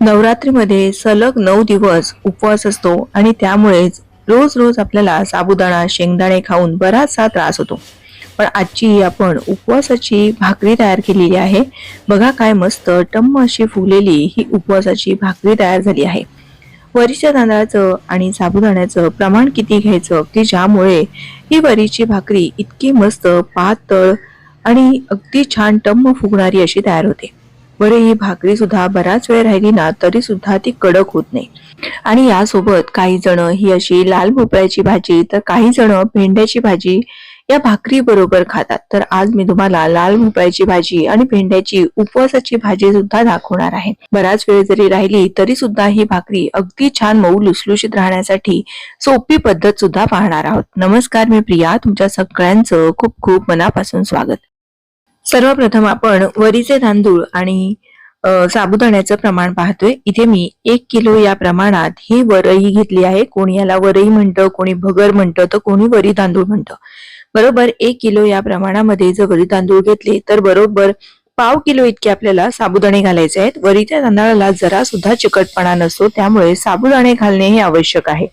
नवरात्रीमध्ये सलग नऊ दिवस उपवास असतो आणि त्यामुळेच रोज रोज आपल्याला साबुदाणा शेंगदाणे खाऊन बराचसा त्रास होतो. पण आजची आपण उपवासाची भाकरी तयार केलेली आहे. बघा काय मस्त टम्म अशी फुगलेली ही उपवासाची भाकरी तयार झाली आहे. वरीच्या तांदळाचं आणि साबुदाण्याचं प्रमाण किती घ्यायचं की ज्यामुळे ही वरीची भाकरी इतकी मस्त पातळ आणि अगदी छान टम्म फुगणारी अशी तयार होते. बरं ही भाकरी सुद्धा बराच वेळ राहिली ना तरी सुद्धा ती कडक होत नाही. आणि यासोबत काही जण ही अशी लाल भोपळ्याची भाजी तर काही जण भेंड्याची भाजी या भाकरी बरोबर खातात. तर आज मी तुम्हाला लाल भोपळ्याची भाजी आणि भेंड्याची उपवासाची भाजी सुद्धा दाखवणार आहे. बराच वेळ जरी राहिली तरी सुद्धा ही भाकरी अगदी छान मऊ लुसलुशीत राहण्यासाठी सोपी पद्धत सुद्धा पाहणार आहोत. नमस्कार मी प्रिया तुमच्या सगळ्यांचं खूप खूप मनापासून स्वागत. सर्वप्रथम आपण वरीचे तांदूळ आणि साबुदाण्याचं प्रमाण पाहतोय. इथे मी एक किलो या प्रमाणात ही वरई घेतली आहे. कोणी याला वरई म्हणतं कोणी भगर म्हणतं तर कोणी वरी तांदूळ म्हणतं. बरोबर एक किलो या प्रमाणामध्ये जर वरी तांदूळ घेतले तर बरोबर पाव किलो इतके आपल्याला साबुदाणे घालायचे आहेत. वरीच्या तांदळाला जरा सुद्धा चिकटपणा नसतो त्यामुळे साबुदाणे घालणे हे आवश्यक आहे.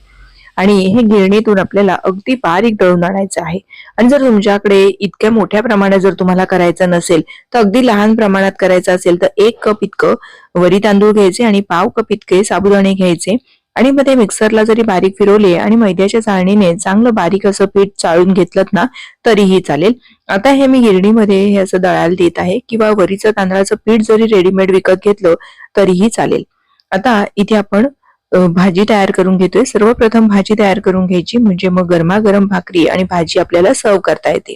आणि हे गिरणीतून आपल्याला अगदी बारीक दळून आणायचं आहे. आणि जर तुमच्याकडे इतक्या मोठ्या प्रमाणात जर तुम्हाला करायचं नसेल तर अगदी लहान प्रमाणात करायचं असेल तर एक कप इतकं वरी तांदूळ घ्यायचे आणि पाव कप इतके साबुदाणे घ्यायचे. आणि मग ते मिक्सरला जरी बारीक फिरवले आणि मैद्याच्या चाळणीने चांगलं बारीक असं पीठ चाळून घेतलं ना तरीही चालेल. आता हे मी गिरणीमध्ये हे असं दळायला देत आहे किंवा वरीचं तांदळाचं पीठ जरी रेडीमेड विकत घेतलं तरीही चालेल. आता इथे आपण भाजी तयार करून घेतोय. सर्वप्रथम भाजी तयार करून घ्यायची. म्हणजे मग गरमागरम भाकरी आणि भाजी आपल्याला सर्व करता येते.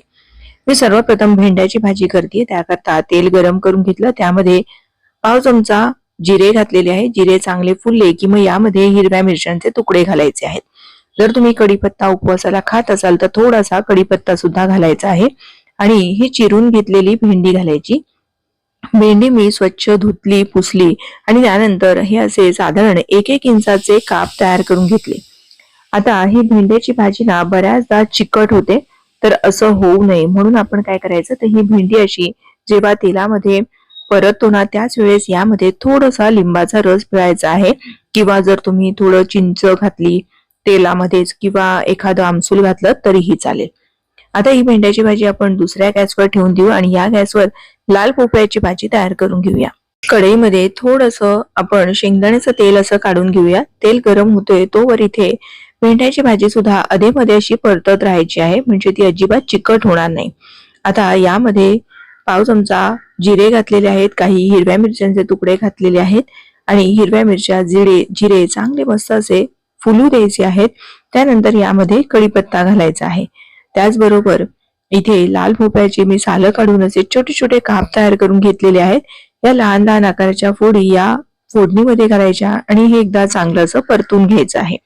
मी सर्वप्रथम भेंड्याची भाजी करते. त्याकरता तेल गरम करून घेतलं. त्यामध्ये पाव चमचा जिरे घातलेले आहे. जिरे चांगले फुलले की मग यामध्ये हिरव्या मिरच्यांचे तुकडे घालायचे आहेत. जर तुम्ही कढीपत्ता उपवासाला खात असाल तर थोडासा कढीपत्ता सुद्धा घालायचा आहे. आणि ही चिरून घेतलेली भेंडी घालायची. भेंडी मी स्वच्छ धुतली पुसली आणि त्यानंतर हे असे साधारण एक एक इंचाचे काप तयार करून घेतले. आता ही भेंड्याची भाजी ना बऱ्याचदा चिकट होते तर असं होऊ नये. म्हणून आपण काय करायचं तर ही भेंडी अशी जेव्हा तेलामध्ये परततो ना त्याच वेळेस यामध्ये थोडासा लिंबाचा रस पिळायचा आहे. किंवा जर तुम्ही थोडं चिंच घातली तेलामध्येच किंवा एखादं आमसूल घातलं तरीही चालेल. आता ही भेंड्याची भाजी आपण दुसऱ्या गॅसवर ठेवून देऊ आणि या गॅसवर लाल पोपळ्याची भाजी तयार करून घेऊया. कढईमध्ये थोडस आपण शेंगदाण्याचं तेल असं काढून घेऊया. तेल गरम होतोय तोवर इथे भेंड्याची भाजी सुद्धा अधेमध्ये अशी परतत राहायची आहे म्हणजे ती अजिबात चिकट होणार नाही. आता यामध्ये पाव चमचा जिरे घातलेले आहेत काही हिरव्या मिरच्यांचे तुकडे घातलेले आहेत आणि हिरव्या मिरच्या जिरे जिरे चांगले मस्त असे फुलू द्यायचे आहेत. त्यानंतर यामध्ये कढीपत्ता घालायचा आहे. त्याचबरोबर इथे लाल भोपळ्याची मी सालं काढून असे छोटे छोटे काप तयार करून घेतलेले आहेत. या लहान लहान आकाराच्या फोडी या फोडणीमध्ये करायच्या आणि हे एकदा चांगलं असं परतून घ्यायचं आहे.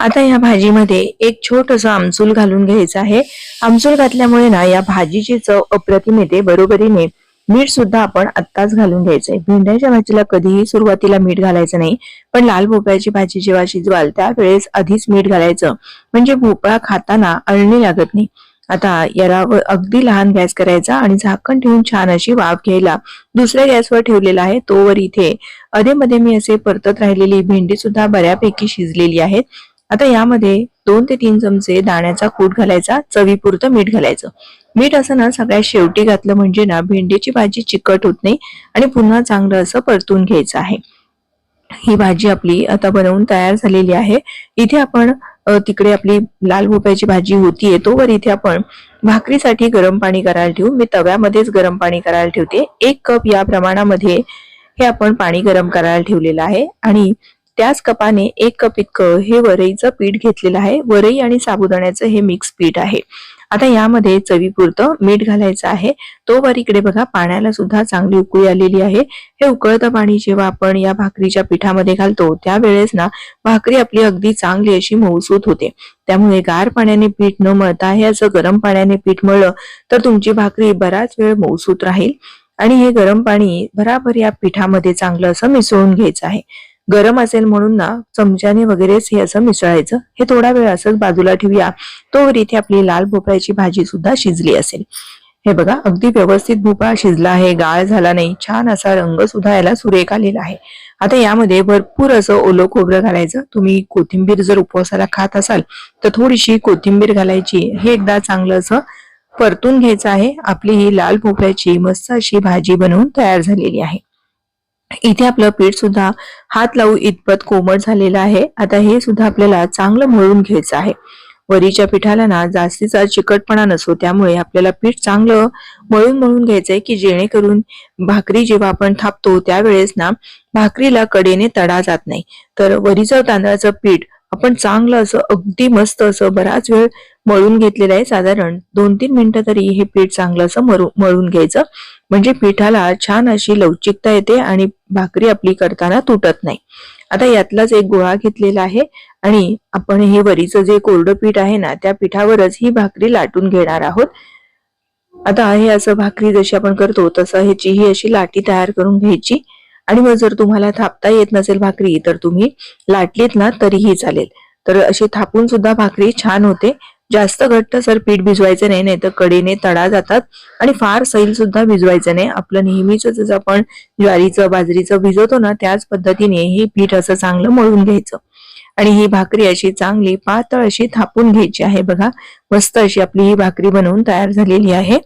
आता या भाजीमध्ये एक छोटस आमसूल घालून घ्यायचं आहे. आमसूल घातल्यामुळे ना या भाजीची चव अप्रतिम येते. बरोबरीने मीठ सुद्धा आपण आत्ताच घालून घ्यायचंय. भेंड्याच्या भाजीला कधीही सुरुवातीला मीठ घालायचं नाही पण लाल भोपळ्याची भाजी जेव्हा शिजवाल त्यावेळेस आधीच मीठ घालायचं. म्हणजे भोपळा खाताना अळणी लागत नाही. आता याला अगदी लहान गॅस करायचा आणि झाकण ठेवून छान अशी वाफ घ्यायला दुसऱ्या गॅसवर ठेवलेला आहे तोवर इथे. अधेमध्ये मी असे परतत राहिलेली भेंडी सुद्धा बऱ्यापैकी शिजलेली आहेत. आता यामध्ये दोन ते तीन चमचे दाण्याचा कूट घालायचा चवीपुरतं मीठ घालायचं. मीठ असं ना सगळ्यात शेवटी घातलं म्हणजे ना भेंडीची भाजी चिकट होत नाही आणि पुन्हा चांगलं असं परतून घ्यायचं आहे. ही भाजी आपली आता बनवून तयार झालेली आहे. इथे आपण तिकडे आपली लाल भोपळ्याची भाजी होतीये तोवर इथे आपण भाकरीसाठी गरम पाणी करायला ठेवू. मी तव्यामध्येच गरम पाणी करायला ठेवते. एक कप या प्रमाणामध्ये हे आपण पाणी गरम करायला ठेवलेलं आहे. आणि त्याच कपाने एक कप इतकं हे वरईचं पीठ घेतलेलं आहे. वरई आणि साबुदाण्याचं हे मिक्स पीठ आहे. आता यामध्ये चवीपुरतं मीठ घालायचं आहे. तोवर इकडे बघा पाण्याला सुद्धा चांगली उकळी आलेली आहे. हे उकळतं पाणी जेव्हा आपण या भाकरीच्या पिठामध्ये घालतो त्यावेळेस ना भाकरी आपली अगदी चांगली अशी मऊसूत होते. त्यामुळे गार पाण्याने पीठ न मळता हे असं गरम पाण्याने पीठ मळलं तर तुमची भाकरी बराच वेळ मऊसूत राहील. आणि हे गरम पाणी भराभर या पिठामध्ये चांगलं असं मिसळून घ्यायचं आहे. गरम असेल म्हणून ना चमच्याने वगैरेच हे असं मिसळायचं. हे थोडा वेळ असंच बाजूला ठेवूया. तोवर इथे आपली लाल भोपळ्याची भाजी सुद्धा शिजली असेल. हे बघा अगदी व्यवस्थित भोपळा शिजला आहे गाळ झाला नाही छान असा रंग सुद्धा याला सुरेख आलेला आहे. आता यामध्ये भरपूर असं ओलं खोबरं घालायचं. तुम्ही कोथिंबीर जर उपवासाला खात असाल तर थोडीशी कोथिंबीर घालायची. हे एकदा चांगलं असं परतून घ्यायचं आहे. आपली ही लाल भोपळ्याची मस्त अशी भाजी बनवून तयार झालेली आहे. इथे आपलं पीठ सुद्धा हात लावू इतपत कोमट झालेलं आहे. आता हे सुद्धा आपल्याला चांगलं मळून घ्यायचं आहे. वरीच्या पिठाला ना जास्तीचा चिकटपणा नसतो. त्यामुळे आपल्याला पीठ चांगलं मळून मळून घ्यायचंय की जेणेकरून भाकरी जेव्हा आपण थापतो त्यावेळेस ना भाकरीला कडेने तडा जात नाही. तर वरीचं तांदळाचं पीठ आपण चांगलं असं अगदी मस्त असं बराच वेळ मळून घेतलेलं आहे. साधारण दोन तीन मिनिटं तरी हे पीठ चांगलं असं मरू मळून घ्यायचं. म्हणजे पिठाला छान अशी लवचिकता येते आणि भाकरी आपली करताना तुटत नाही. आता यातलाच एक गोळा घेतलेला आहे आणि आपण हे वरीचं जे कोरडं पीठ आहे ना त्या पिठावरच ही भाकरी लाटून घेणार आहोत. आता हे असं भाकरी जशी आपण करतो तसं ह्याची ही अशी लाटी तयार करून घ्यायची. आणि मग जर तुम्हाला थापता येत नसेल भाकरी तर तुम्ही लाटलीत ना तरीही चालेल. तर अशी थापून सुद्धा भाकरी छान होते. जास्त घट्ट सर पीठ भिजवायचं नाही नाही तर कडेने तडा जातात आणि फार सैल सुद्धा भिजवायचं नाही. आपलं नेहमीच जसं आपण ज्वारीचं बाजरीचं भिजवतो ना त्याच पद्धतीने हे पीठ असं चांगलं मळून घ्यायचं. आणि ही भाकरी अशी चांगली पातळ अशी थापून घ्यायची आहे बघा. मस्त अशी आपली ही भाकरी बनवून तयार झालेली आहे.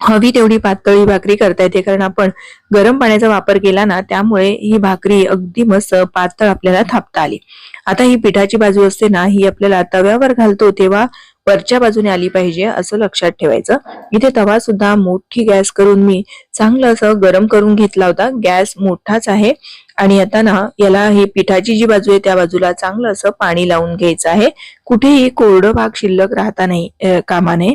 हवी तेवढी पातळी भाकरी करता येते कारण आपण गरम पाण्याचा वापर केला ना त्यामुळे ही भाकरी अगदी मस्त पातळ आपल्याला थापता आली. आता ही पिठाची बाजू असते ना ही आपल्याला तव्यावर घालतो तेव्हा वरच्या बाजूने आली पाहिजे असं लक्षात ठेवायचं. इथे तवा सुद्धा मोठी गॅस करून मी चांगलं असं गरम करून घेतला होता. गॅस मोठाच आहे आणि आता ना याला ही पिठाची जी बाजू आहे त्या बाजूला चांगलं असं पाणी लावून घ्यायचं आहे. कुठेही कोरडं भाग शिल्लक राहता नाही कामा नये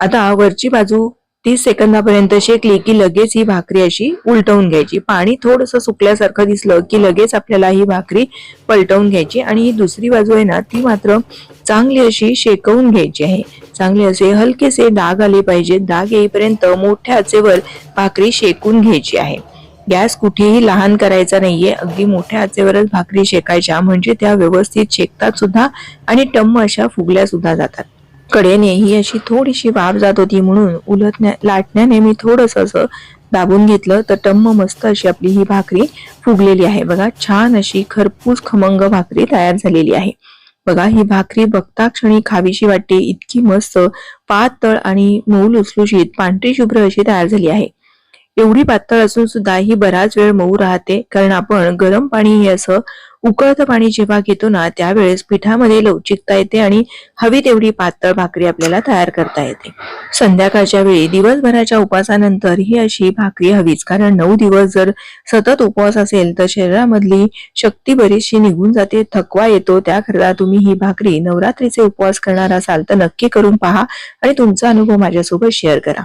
आता वरची बाजू तीस सेकंदापर्यंत शेकली की लगेच ही भाकरी अशी उलटवून घ्यायची. पाणी थोडस सुकल्यासारखं दिसलं की लगेच आपल्याला ही भाकरी पलटवून घ्यायची आणि ही दुसरी बाजू आहे ना ती मात्र चांगली अशी शेकवून घ्यायची आहे. चांगले असे हलकेसे डाग आले पाहिजेत. डाग येईपर्यंत मोठ्या आचेवर भाकरी शेकून घ्यायची आहे. गॅस कुठेही लहान करायचा नाहीये. अगदी मोठ्या आचेवरच भाकरी शेकायच्या. म्हणजे त्या व्यवस्थित शेकतात सुद्धा आणि टम्म अशा फुगल्या सुद्धा जातात. कडेने ही अशी थोडीशी वाफ जात होती म्हणून उलटण्या लाटण्याने मी थोडस असं दाबून घेतलं. तर टम्म मस्त अशी आपली ही भाकरी फुगलेली आहे. बघा छान अशी खरपूस खमंग भाकरी तयार झालेली आहे. बघा ही भाकरी बघता क्षणी खावीशी वाटते. इतकी मस्त पातळ आणि मऊ लुसलुशीत पांढरी शुभ्र अशी तयार झाली आहे. एवढी पातळ असून सुद्धा ही बराच वेळ मऊ राहते. कारण आपण गरम पाणी हे असं उकळतं पाणी जेव्हा घेतो ना त्यावेळेस पिठामध्ये लवचिकता येते आणि हवी तेवढी पातळ भाकरी आपल्याला तयार करता येते. संध्याकाळच्या वेळी दिवसभराच्या उपवासानंतर ही अशी भाकरी हवीच. कारण नऊ दिवस जर सतत उपवास असेल तर शरीरामधली शक्ती बरीचशी निघून जाते थकवा येतो. त्याकरता तुम्ही ही भाकरी नवरात्रीचे उपवास करणार असाल तर नक्की करून पहा आणि तुमचा अनुभव माझ्यासोबत शेअर करा.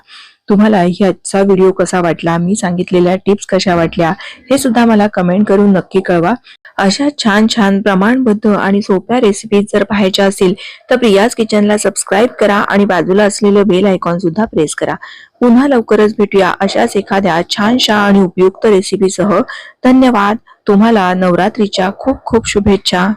तुम्हाला ह्याचा व्हिडिओ कसा वाटला? मी सांगितलेल्या टिप्स कशा वाटल्या? हे सुद्धा मला कमेंट करून नक्की कळवा. अशा छान छान प्रमाणबद्ध आणि सोप्या रेसिपीज जर पाहायच्या असतील तर प्रियाज किचनला सबस्क्राईब करा आणि बाजूला असलेलं बेल आयकॉन सुद्धा प्रेस करा. पुन्हा लवकरच भेटूया अशाच एखाद्या छानशा आणि उपयुक्त रेसिपीसह धन्यवाद. तुम्हाला नवरात्रीच्या खूप खूप शुभेच्छा.